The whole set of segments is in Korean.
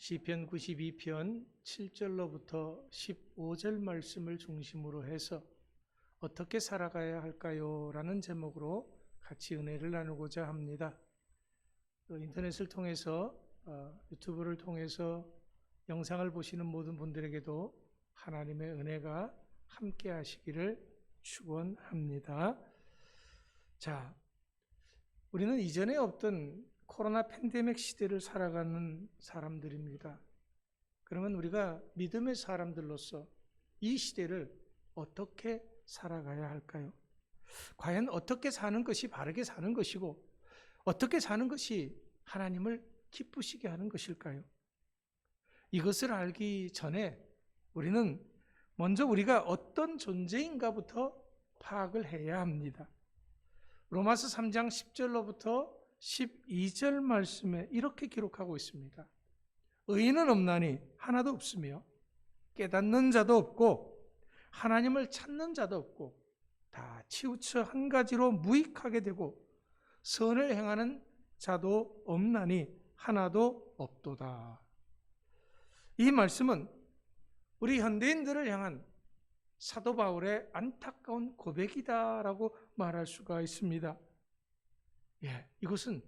시편 92편 7절로부터 15절 말씀을 중심으로 해서 어떻게 살아가야 할까요? 라는 제목으로 같이 은혜를 나누고자 합니다. 또 인터넷을 통해서 어, 유튜브를 통해서 영상을 보시는 모든 분들에게도 하나님의 은혜가 함께 하시기를 축원합니다. 자, 우리는 이전에 없던 코로나 팬데믹 시대를 살아가는 사람들입니다. 그러면 우리가 믿음의 사람들로서 이 시대를 어떻게 살아가야 할까요? 과연 어떻게 사는 것이 바르게 사는 것이고 어떻게 사는 것이 하나님을 기쁘시게 하는 것일까요? 이것을 알기 전에 우리는 먼저 우리가 어떤 존재인가부터 파악을 해야 합니다. 로마서 3장 10절로부터 12절 말씀에 이렇게 기록하고 있습니다. 의인은 없나니 하나도 없으며 깨닫는 자도 없고 하나님을 찾는 자도 없고 다 치우쳐 한 가지로 무익하게 되고 선을 행하는 자도 없나니 하나도 없도다. 이 말씀은 우리 현대인들을 향한 사도 바울의 안타까운 고백이다라고 말할 수가 있습니다. 예, 이것은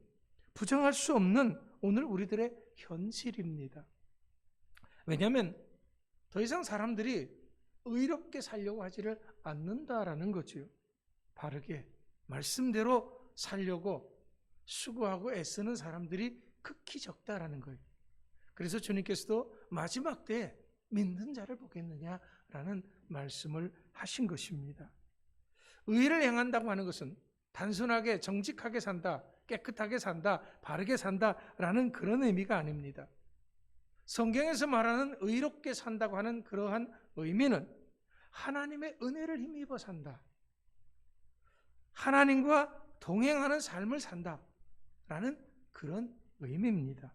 부정할 수 없는 오늘 우리들의 현실입니다. 왜냐하면 더 이상 사람들이 의롭게 살려고 하지를 않는다라는 거지요. 바르게 말씀대로 살려고 수고하고 애쓰는 사람들이 극히 적다라는 거예요. 그래서 주님께서도 마지막 때에 믿는 자를 보겠느냐라는 말씀을 하신 것입니다. 의를 행한다고 하는 것은 단순하게 정직하게 산다, 깨끗하게 산다, 바르게 산다라는 그런 의미가 아닙니다. 성경에서 말하는 의롭게 산다고 하는 그러한 의미는 하나님의 은혜를 힘입어 산다. 하나님과 동행하는 삶을 산다. 라는 그런 의미입니다.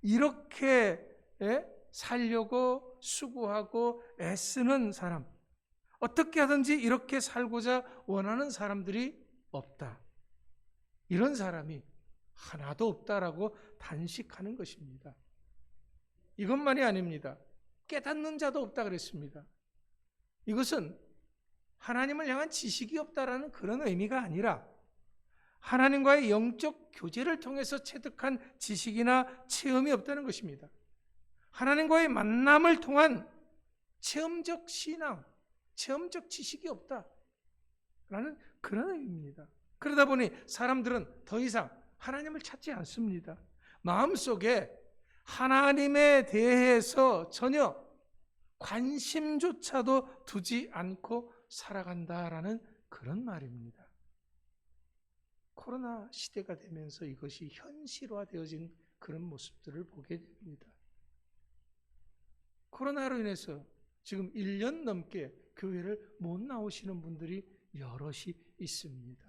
이렇게 살려고 수고하고 애쓰는 사람, 어떻게 하든지 이렇게 살고자 원하는 사람들이 없다. 이런 사람이 하나도 없다라고 단식하는 것입니다. 이것만이 아닙니다. 깨닫는 자도 없다 그랬습니다. 이것은 하나님을 향한 지식이 없다라는 그런 의미가 아니라 하나님과의 영적 교제를 통해서 체득한 지식이나 체험이 없다는 것입니다. 하나님과의 만남을 통한 체험적 신앙, 체험적 지식이 없다라는 그런 의미입니다. 그러다 보니 사람들은 더 이상 하나님을 찾지 않습니다. 마음속에 하나님에 대해서 전혀 관심조차도 두지 않고 살아간다라는 그런 말입니다. 코로나 시대가 되면서 이것이 현실화되어진 그런 모습들을 보게 됩니다. 코로나로 인해서 지금 1년 넘게 교회를 못 나오시는 분들이 여럿이 있습니다.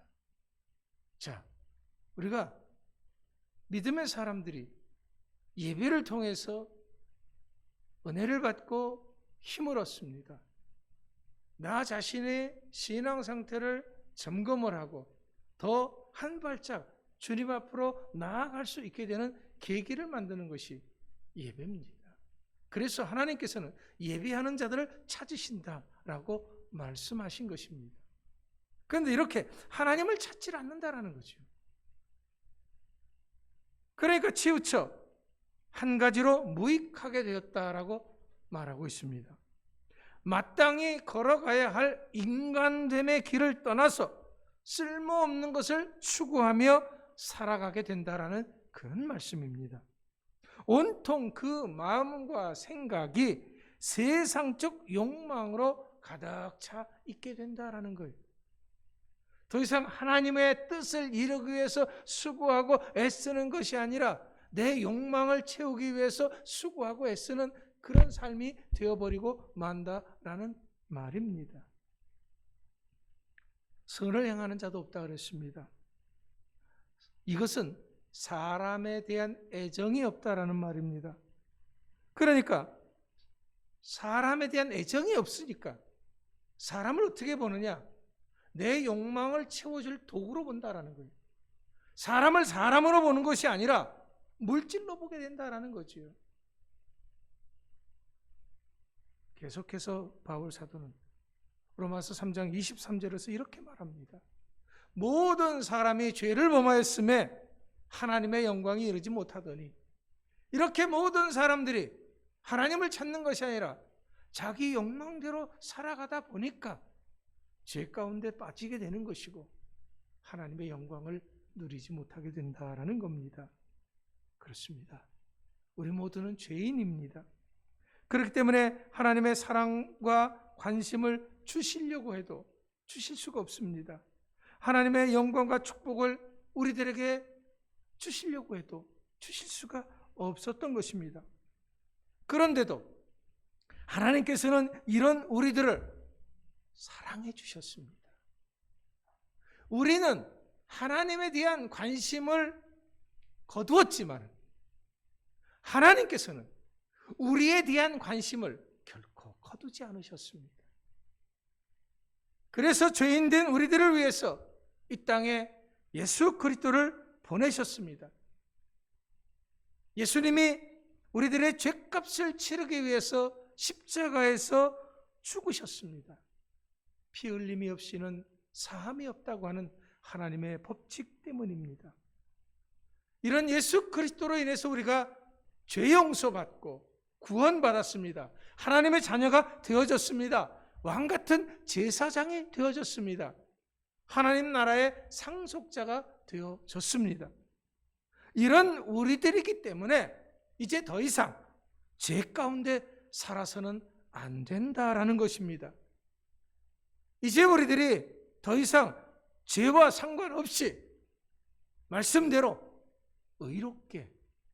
자, 우리가 믿음의 사람들이 예배를 통해서 은혜를 받고 힘을 얻습니다. 나 자신의 신앙 상태를 점검을 하고 더 한 발짝 주님 앞으로 나아갈 수 있게 되는 계기를 만드는 것이 예배입니다. 그래서 하나님께서는 예배하는 자들을 찾으신다라고 말씀하신 것입니다. 그런데 이렇게 하나님을 찾지 않는다라는 거죠. 그러니까 치우쳐 한 가지로 무익하게 되었다라고 말하고 있습니다. 마땅히 걸어가야 할 인간됨의 길을 떠나서 쓸모없는 것을 추구하며 살아가게 된다라는 그런 말씀입니다. 온통 그 마음과 생각이 세상적 욕망으로 가득 차 있게 된다라는 거예요. 더 이상 하나님의 뜻을 이루기 위해서 수고하고 애쓰는 것이 아니라 내 욕망을 채우기 위해서 수고하고 애쓰는 그런 삶이 되어버리고 만다라는 말입니다. 선을 행하는 자도 없다 그랬습니다. 이것은 사람에 대한 애정이 없다라는 말입니다. 그러니까 사람에 대한 애정이 없으니까 사람을 어떻게 보느냐? 내 욕망을 채워줄 도구로 본다라는 거예요. 사람을 사람으로 보는 것이 아니라 물질로 보게 된다라는 거지요. 계속해서 바울 사도는 로마서 3장 23절에서 이렇게 말합니다. 모든 사람이 죄를 범하였음에 하나님의 영광이 이르지 못하더니 이렇게 모든 사람들이 하나님을 찾는 것이 아니라 자기 욕망대로 살아가다 보니까 죄 가운데 빠지게 되는 것이고 하나님의 영광을 누리지 못하게 된다라는 겁니다. 그렇습니다. 우리 모두는 죄인입니다. 그렇기 때문에 하나님의 사랑과 관심을 주시려고 해도 주실 수가 없습니다. 하나님의 영광과 축복을 우리들에게 주시려고 해도 주실 수가 없었던 것입니다. 그런데도 하나님께서는 이런 우리들을 사랑해 주셨습니다. 우리는 하나님에 대한 관심을 거두었지만 하나님께서는 우리에 대한 관심을 결코 거두지 않으셨습니다. 그래서 죄인된 우리들을 위해서 이 땅에 예수 그리스도를 보내셨습니다. 예수님이 우리들의 죄값을 치르기 위해서 십자가에서 죽으셨습니다. 피 흘림이 없이는 사함이 없다고 하는 하나님의 법칙 때문입니다. 이런 예수 그리스도로 인해서 우리가 죄 용서받고 구원받았습니다. 하나님의 자녀가 되어졌습니다. 왕 같은 제사장이 되어졌습니다. 하나님 나라의 상속자가 되어졌습니다. 이런 우리들이기 때문에 이제 더 이상 죄 가운데 살아서는 안 된다라는 것입니다. 이제 우리들이 더 이상 죄와 상관없이 말씀대로 의롭게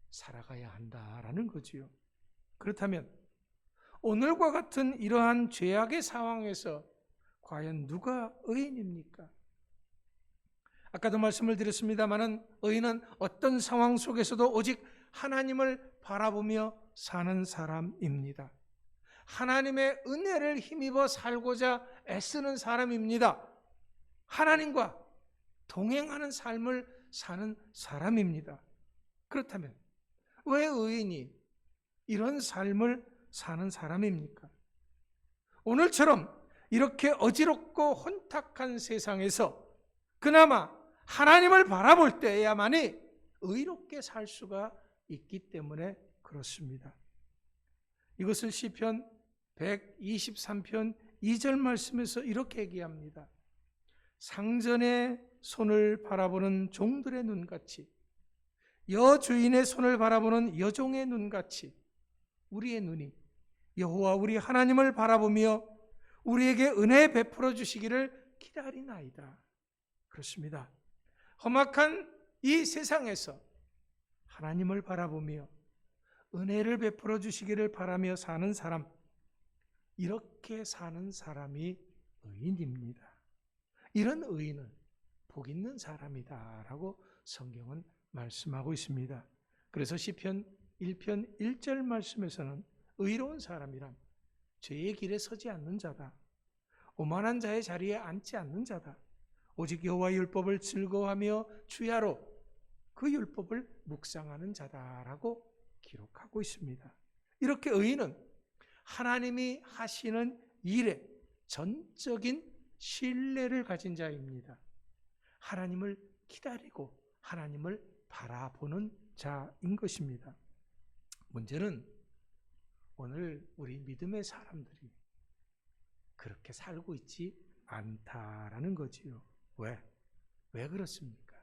살아가야 한다라는 거지요. 그렇다면 오늘과 같은 이러한 죄악의 상황에서 과연 누가 의인입니까? 아까도 말씀을 드렸습니다마는 의인은 어떤 상황 속에서도 오직 하나님을 바라보며 사는 사람입니다. 하나님의 은혜를 힘입어 살고자 애쓰는 사람입니다. 하나님과 동행하는 삶을 사는 사람입니다. 그렇다면 왜 의인이 이런 삶을 사는 사람입니까? 오늘처럼 이렇게 어지럽고 혼탁한 세상에서 그나마 하나님을 바라볼 때야만이 의롭게 살 수가 있기 때문에 그렇습니다. 이것을 시편 123편 2절 말씀에서 이렇게 얘기합니다. 상전의 손을 바라보는 종들의 눈같이 여주인의 손을 바라보는 여종의 눈같이 우리의 눈이 여호와 우리 하나님을 바라보며 우리에게 은혜 베풀어 주시기를 기다리나이다. 그렇습니다. 험악한 이 세상에서 하나님을 바라보며 은혜를 베풀어 주시기를 바라며 사는 사람, 이렇게 사는 사람이 의인입니다. 이런 의인은 복 있는 사람이다라고 성경은 말씀하고 있습니다. 그래서 시편 1편 1절 말씀에서는 의로운 사람이란 죄의 길에 서지 않는 자다. 오만한 자의 자리에 앉지 않는 자다. 오직 여호와 율법을 즐거워하며 주야로 그 율법을 묵상하는 자다라고 기록하고 있습니다. 이렇게 의인은 하나님이 하시는 일에 전적인 신뢰를 가진 자입니다. 하나님을 기다리고 하나님을 바라보는 자인 것입니다. 문제는 오늘 우리 믿음의 사람들이 그렇게 살고 있지 않다라는 거지요. 왜? 왜 그렇습니까?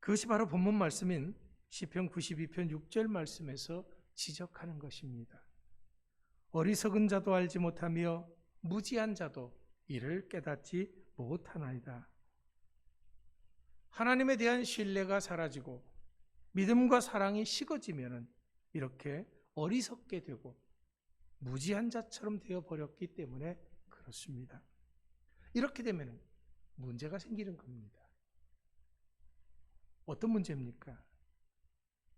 그것이 바로 본문 말씀인 시편 92편 6절 말씀에서 지적하는 것입니다. 어리석은 자도 알지 못하며 무지한 자도 이를 깨닫지 못하나이다. 하나님에 대한 신뢰가 사라지고 믿음과 사랑이 식어지면 이렇게 어리석게 되고 무지한 자처럼 되어 버렸기 때문에 그렇습니다. 이렇게 되면 문제가 생기는 겁니다. 어떤 문제입니까?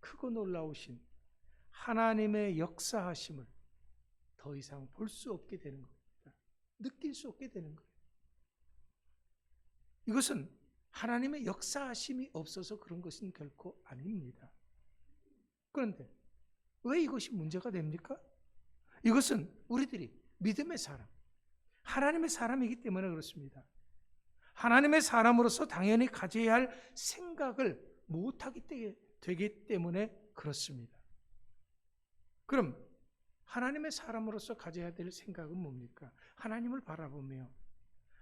크고 놀라우신 하나님의 역사하심을 더 이상 볼 수 없게 되는 겁니다. 느낄 수 없게 되는 거예요. 이것은 하나님의 역사하심이 없어서 그런 것은 결코 아닙니다. 그런데 왜 이것이 문제가 됩니까? 이것은 우리들이 믿음의 사람, 하나님의 사람이기 때문에 그렇습니다. 하나님의 사람으로서 당연히 가져야 할 생각을 못하기 되기 때문에 그렇습니다. 그럼 하나님의 사람으로서 가져야 될 생각은 뭡니까? 하나님을 바라보며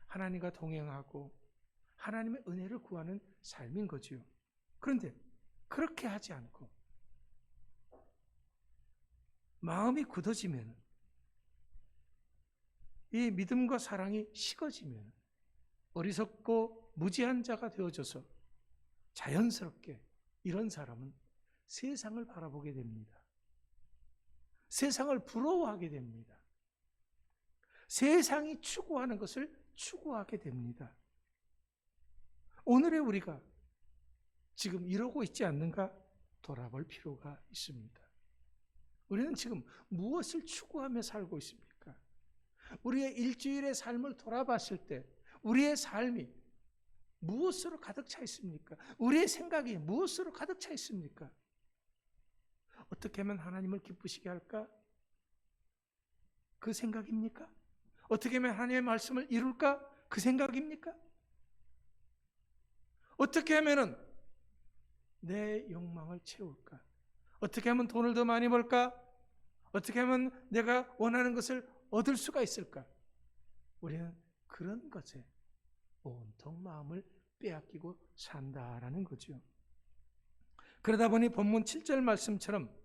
하나님과 동행하고 하나님의 은혜를 구하는 삶인 거지요. 그런데 그렇게 하지 않고 마음이 굳어지면 이 믿음과 사랑이 식어지면 어리석고 무지한 자가 되어져서 자연스럽게 이런 사람은 세상을 바라보게 됩니다. 세상을 부러워하게 됩니다. 세상이 추구하는 것을 추구하게 됩니다. 오늘의 우리가 지금 이러고 있지 않는가 돌아볼 필요가 있습니다. 우리는 지금 무엇을 추구하며 살고 있습니까? 우리의 일주일의 삶을 돌아봤을 때 우리의 삶이 무엇으로 가득 차 있습니까? 우리의 생각이 무엇으로 가득 차 있습니까? 어떻게 하면 하나님을 기쁘시게 할까? 그 생각입니까? 어떻게 하면 하나님의 말씀을 이룰까? 그 생각입니까? 어떻게 하면은 내 욕망을 채울까? 어떻게 하면 돈을 더 많이 벌까? 어떻게 하면 내가 원하는 것을 얻을 수가 있을까? 우리는 그런 것에 온통 마음을 빼앗기고 산다라는 거죠. 그러다 보니 본문 7절 말씀처럼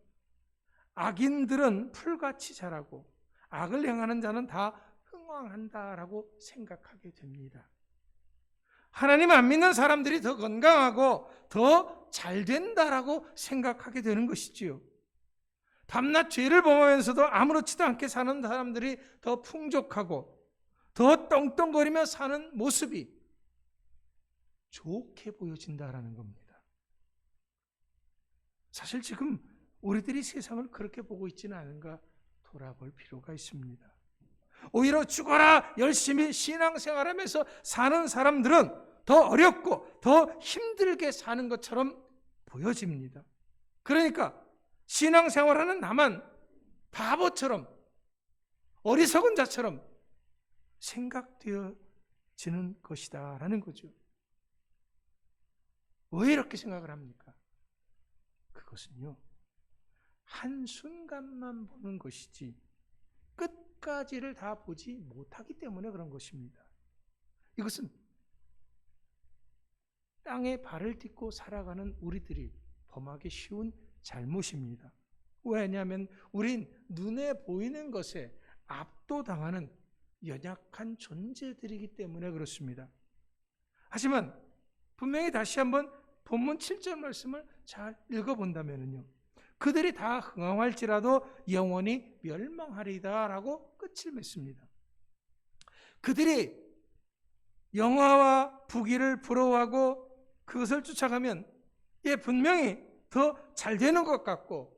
악인들은 풀같이 자라고 악을 행하는 자는 다 흥왕한다라고 생각하게 됩니다. 하나님 안 믿는 사람들이 더 건강하고 더 잘 된다라고 생각하게 되는 것이지요. 밤낮 죄를 범하면서도 아무렇지도 않게 사는 사람들이 더 풍족하고 더 떵떵거리며 사는 모습이 좋게 보여진다라는 겁니다. 사실 지금 우리들이 세상을 그렇게 보고 있지는 않은가 돌아볼 필요가 있습니다. 오히려 죽어라 열심히 신앙생활하면서 사는 사람들은 더 어렵고 더 힘들게 사는 것처럼 보여집니다. 그러니까 신앙생활하는 나만 바보처럼 어리석은 자처럼 생각되어지는 것이다라는 거죠. 왜 이렇게 생각을 합니까? 그것은요. 한순간만 보는 것이지 끝까지를 다 보지 못하기 때문에 그런 것입니다. 이것은 땅에 발을 딛고 살아가는 우리들이 범하기 쉬운 잘못입니다. 왜냐하면 우린 눈에 보이는 것에 압도당하는 연약한 존재들이기 때문에 그렇습니다. 하지만 분명히 다시 한번 본문 7절 말씀을 잘 읽어본다면요. 그들이 다 흥황할지라도 영원히 멸망하리다라고 끝을 맺습니다. 그들이 영화와 부귀를 부러워하고 그것을 쫓아가면 예 분명히 더 잘 되는 것 같고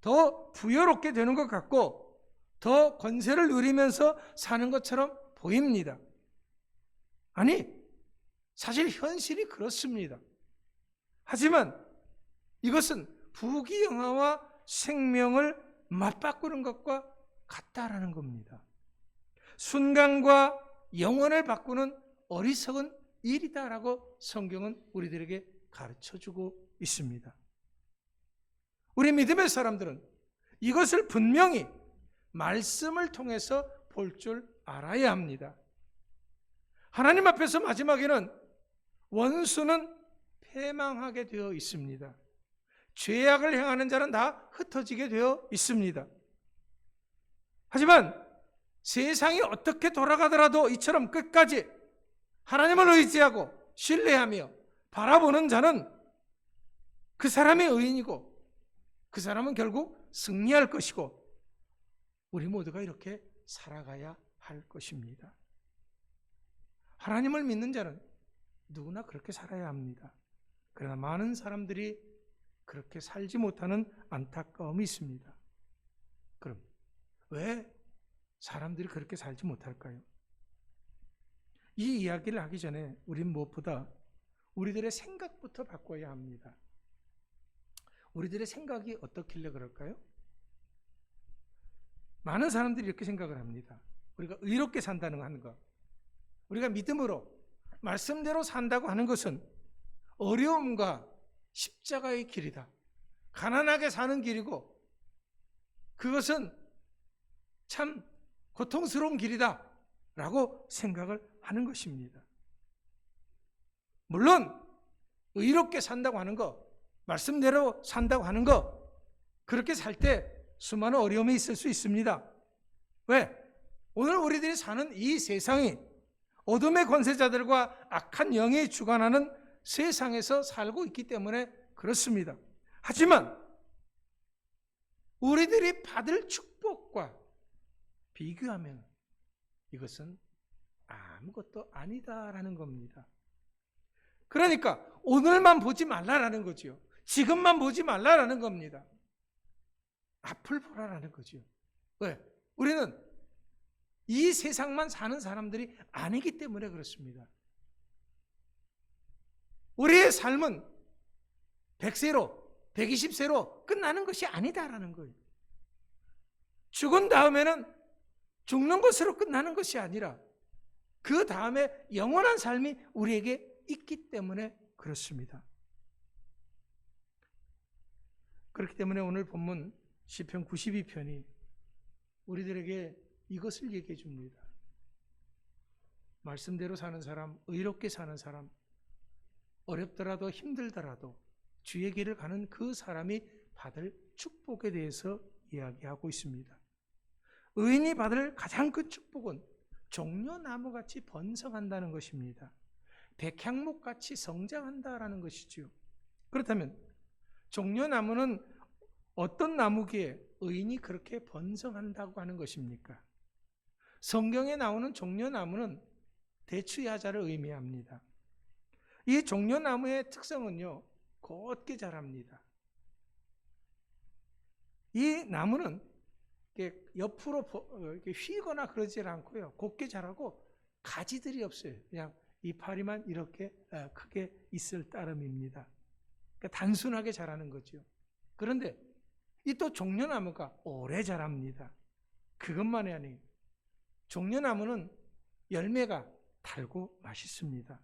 더 부여롭게 되는 것 같고 더 권세를 누리면서 사는 것처럼 보입니다. 아니 사실 현실이 그렇습니다. 하지만 이것은 부귀영화와 생명을 맞바꾸는 것과 같다라는 겁니다. 순간과 영혼을 바꾸는 어리석은 일이다라고 성경은 우리들에게 가르쳐 주고 있습니다. 우리 믿음의 사람들은 이것을 분명히 말씀을 통해서 볼 줄 알아야 합니다. 하나님 앞에서 마지막에는 원수는 패망하게 되어 있습니다. 죄악을 행하는 자는 다 흩어지게 되어 있습니다. 하지만 세상이 어떻게 돌아가더라도 이처럼 끝까지 하나님을 의지하고 신뢰하며 바라보는 자는 그 사람의 의인이고 그 사람은 결국 승리할 것이고 우리 모두가 이렇게 살아가야 할 것입니다. 하나님을 믿는 자는 누구나 그렇게 살아야 합니다. 그러나 많은 사람들이 그렇게 살지 못하는 안타까움이 있습니다. 그럼 왜 사람들이 그렇게 살지 못할까요? 이 이야기를 하기 전에 우린 무엇보다 우리들의 생각부터 바꿔야 합니다. 우리들의 생각이 어떻길래 그럴까요? 많은 사람들이 이렇게 생각을 합니다. 우리가 의롭게 산다는 거 하는 거. 우리가 믿음으로 말씀대로 산다고 하는 것은 어려움과 십자가의 길이다. 가난하게 사는 길이고 그것은 참 고통스러운 길이다. 라고 생각을 하는 것입니다. 물론 의롭게 산다고 하는 거, 말씀대로 산다고 하는 거, 그렇게 살 때 수많은 어려움이 있을 수 있습니다. 왜? 오늘 우리들이 사는 이 세상이 어둠의 권세자들과 악한 영이 주관하는 세상에서 살고 있기 때문에 그렇습니다. 하지만 우리들이 받을 축복과 비교하면 이것은 아무것도 아니다라는 겁니다. 그러니까 오늘만 보지 말라라는 거지요. 지금만 보지 말라라는 겁니다. 앞을 보라라는 거지요. 왜? 우리는 이 세상만 사는 사람들이 아니기 때문에 그렇습니다. 우리의 삶은 100세로, 120세로 끝나는 것이 아니다라는 거예요. 죽은 다음에는 죽는 것으로 끝나는 것이 아니라 그 다음에 영원한 삶이 우리에게 있기 때문에 그렇습니다. 그렇기 때문에 오늘 본문 시편 92편이 우리들에게 이것을 얘기해 줍니다. 말씀대로 사는 사람, 의롭게 사는 사람, 어렵더라도 힘들더라도 주의 길을 가는 그 사람이 받을 축복에 대해서 이야기하고 있습니다. 의인이 받을 가장 큰 축복은 종려나무 같이 번성한다는 것입니다. 백향목 같이 성장한다라는 것이지요. 그렇다면 종려나무는 어떤 나무기에 의인이 그렇게 번성한다고 하는 것입니까? 성경에 나오는 종려나무는 대추야자를 의미합니다. 이 종려나무의 특성은요, 곧게 자랍니다. 이 나무는 옆으로 어, 휘거나 그러질 않고요. 곱게 자라고 가지들이 없어요. 그냥 이파리만 이렇게 어, 크게 있을 따름입니다. 그러니까 단순하게 자라는 거죠. 그런데 이 또 종려나무가 오래 자랍니다. 그것만이 아니에요. 종려나무는 열매가 달고 맛있습니다.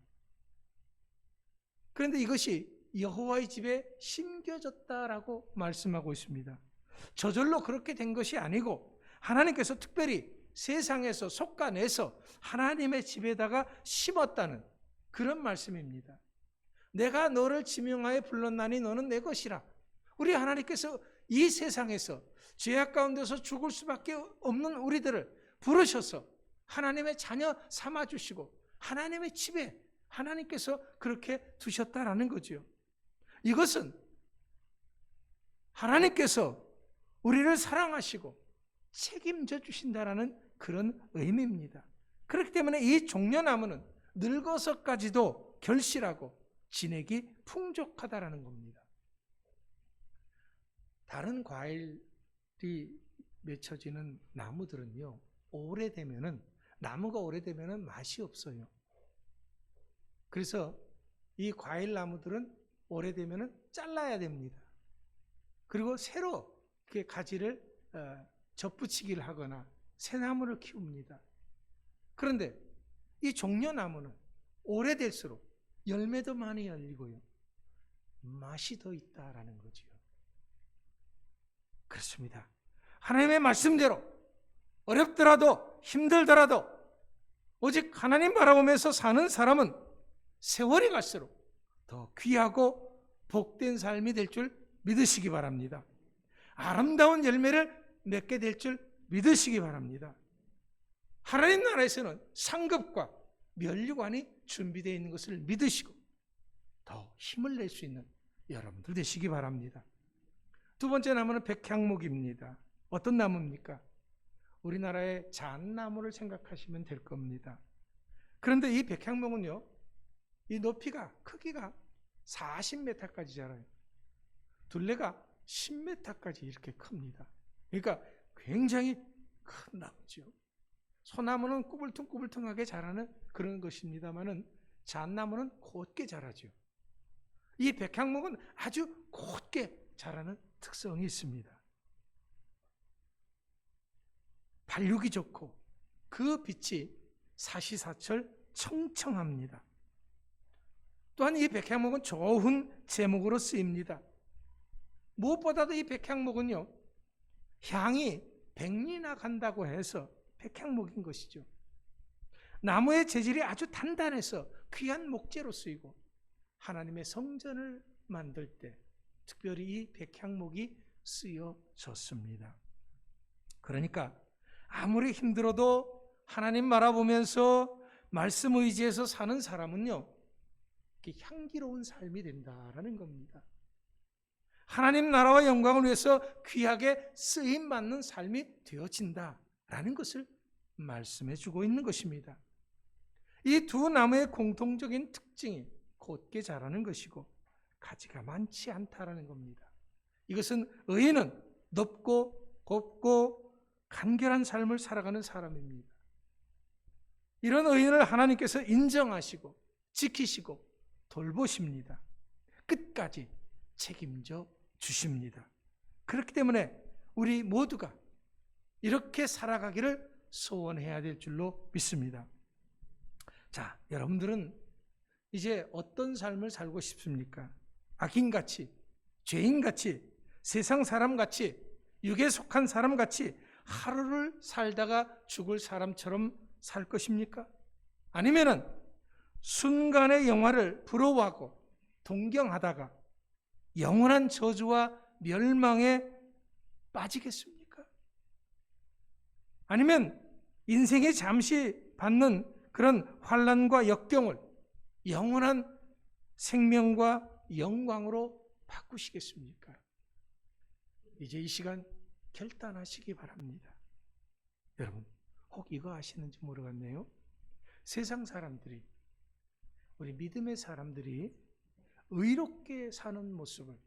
그런데 이것이 여호와의 집에 심겨졌다라고 말씀하고 있습니다. 저절로 그렇게 된 것이 아니고 하나님께서 특별히 세상에서 속가내서 하나님의 집에다가 심었다는 그런 말씀입니다. 내가 너를 지명하여 불렀나니 너는 내 것이라. 우리 하나님께서 이 세상에서 죄악 가운데서 죽을 수밖에 없는 우리들을 부르셔서 하나님의 자녀 삼아 주시고 하나님의 집에 하나님께서 그렇게 두셨다라는 거지요. 이것은 하나님께서 우리를 사랑하시고 책임져 주신다라는 그런 의미입니다. 그렇기 때문에 이 종려나무는 늙어서까지도 결실하고 진액이 풍족하다라는 겁니다. 다른 과일이 맺혀지는 나무들은요, 오래되면은, 나무가 오래되면은 맛이 없어요. 그래서 이 과일 나무들은 오래되면은 잘라야 됩니다. 그리고 새로 그 가지를 어, 접붙이기를 하거나 새 나무를 키웁니다. 그런데 이 종려나무는 오래될수록 열매도 많이 열리고요. 맛이 더 있다라는 거지요. 그렇습니다. 하나님의 말씀대로 어렵더라도 힘들더라도 오직 하나님 바라보면서 사는 사람은 세월이 갈수록 더 귀하고 복된 삶이 될 줄 믿으시기 바랍니다. 아름다운 열매를 맺게 될 줄 믿으시기 바랍니다. 하나님 나라에서는 상급과 면류관이 준비되어 있는 것을 믿으시고 더 힘을 낼 수 있는 여러분들 되시기 바랍니다. 두 번째 나무는 백향목입니다. 어떤 나무입니까? 우리나라의 잣나무를 생각하시면 될 겁니다. 그런데 이 백향목은요, 이 높이가, 크기가 40m까지 자라요. 둘레가 10m까지 이렇게 큽니다. 그러니까 굉장히 큰 나무죠. 소나무는 꾸불퉁꾸불퉁하게 자라는 그런 것입니다만은 잣나무는 곧게 자라죠. 이 백향목은 아주 곧게 자라는 특성이 있습니다. 발육이 좋고 그 빛이 사시사철 청청합니다. 또한 이 백향목은 좋은 제목으로 쓰입니다. 무엇보다도 이 백향목은요, 향이 백리나 간다고 해서 백향목인 것이죠. 나무의 재질이 아주 단단해서 귀한 목재로 쓰이고 하나님의 성전을 만들 때 특별히 이 백향목이 쓰여졌습니다. 그러니까 아무리 힘들어도 하나님 바라보면서 말씀 의지해서 사는 사람은요, 향기로운 삶이 된다라는 겁니다. 하나님 나라와 영광을 위해서 귀하게 쓰임 받는 삶이 되어진다라는 것을 말씀해 주고 있는 것입니다. 이 두 나무의 공통적인 특징이 곧게 자라는 것이고 가지가 많지 않다라는 겁니다. 이것은 의인은 높고 곱고 간결한 삶을 살아가는 사람입니다. 이런 의인을 하나님께서 인정하시고 지키시고 돌보십니다. 끝까지 책임져 주십니다. 그렇기 때문에 우리 모두가 이렇게 살아가기를 소원해야 될 줄로 믿습니다. 자, 여러분들은 이제 어떤 삶을 살고 싶습니까? 악인같이, 죄인같이, 세상 사람같이, 육에 속한 사람같이 하루를 살다가 죽을 사람처럼 살 것입니까? 아니면은 순간의 영화를 부러워하고 동경하다가 영원한 저주와 멸망에 빠지겠습니까? 아니면 인생에 잠시 받는 그런 환란과 역경을 영원한 생명과 영광으로 바꾸시겠습니까? 이제 이 시간 결단하시기 바랍니다. 여러분, 혹 이거 아시는지 모르겠네요. 세상 사람들이, 우리 믿음의 사람들이 의롭게 사는 모습을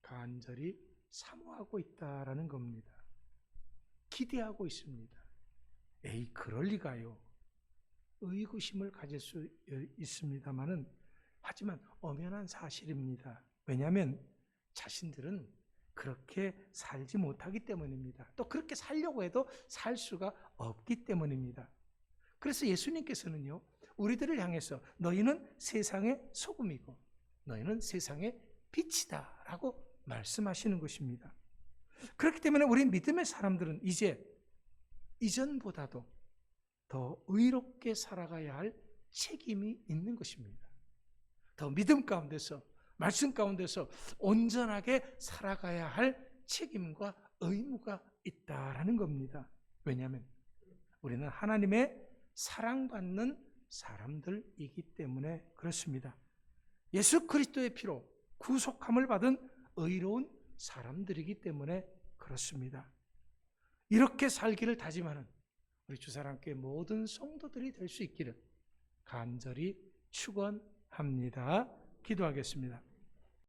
간절히 사모하고 있다라는 겁니다. 기대하고 있습니다. 에이, 그럴 리가요. 의구심을 가질 수 있습니다만은 하지만 엄연한 사실입니다. 왜냐하면 자신들은 그렇게 살지 못하기 때문입니다. 또 그렇게 살려고 해도 살 수가 없기 때문입니다. 그래서 예수님께서는요, 우리들을 향해서 너희는 세상의 소금이고 너희는 세상의 빛이다 라고 말씀하시는 것입니다. 그렇기 때문에 우리 믿음의 사람들은 이제 이전보다도 더 의롭게 살아가야 할 책임이 있는 것입니다. 더 믿음 가운데서 말씀 가운데서 온전하게 살아가야 할 책임과 의무가 있다라는 겁니다. 왜냐하면 우리는 하나님의 사랑받는 사람들이기 때문에 그렇습니다. 예수 그리스도의 피로 구속함을 받은 의로운 사람들이기 때문에 그렇습니다. 이렇게 살기를 다짐하는 우리 주사랑교회 모든 성도들이 될 수 있기를 간절히 축원합니다. 기도하겠습니다.